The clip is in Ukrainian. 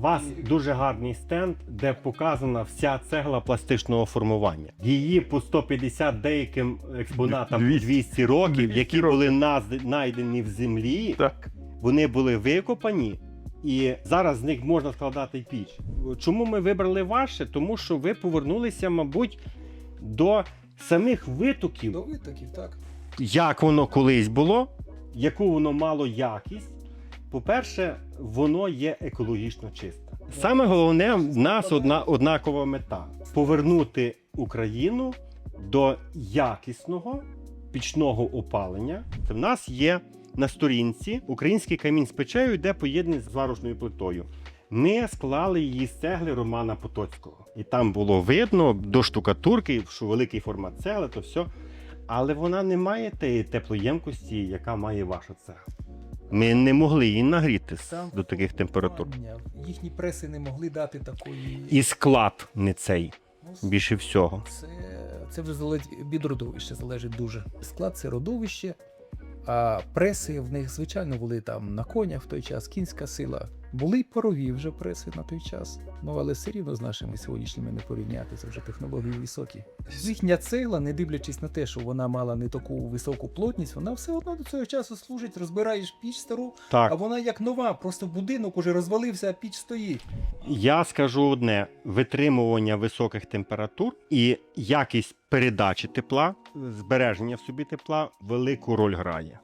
У вас дуже гарний стенд, де показана вся цегла пластичного формування. Її по 150 деяким експонатам 200. 200 років, 200 які років. були наз- знайдені в землі, Так. вони були викопані. І зараз з них можна складати піч. Чому ми вибрали ваше? Тому що ви повернулися, мабуть, до самих витоків До витоків, так. як воно колись було, яку воно мало якість. По-перше, воно є екологічно чисте. Саме головне, в нас одна однакова мета повернути Україну до якісного пічного опалення. Це В нас є на сторінці український камінь з печею, де поєднаний з варушною плитою. Ми склали її з цегли Романа Потоцького. І там було видно до штукатурки, що великий формат цегли, то все. Але вона не має тієї теплоємкості, яка має ваша цегла. Ми не могли її нагріти Сам до таких температур. Їхні преси не могли дати такої. І склад не цей більше всього. Це, це вже залежить від родовища, залежить дуже. Склад це родовище, а преси в них, звичайно, були там на конях в той час, кінська сила. Були й парові вже преси на той час. Ну але все рівно з нашими сьогоднішніми не порівняти, це вже технології високі. Їхня цегла, не дивлячись на те, що вона мала не таку високу плотність, вона все одно до цього часу служить, розбираєш піч стару, так. а вона як нова, просто будинок уже розвалився, а піч стоїть. я скажу одне: витримування високих температур і якість передачі тепла, збереження в собі тепла велику роль грає.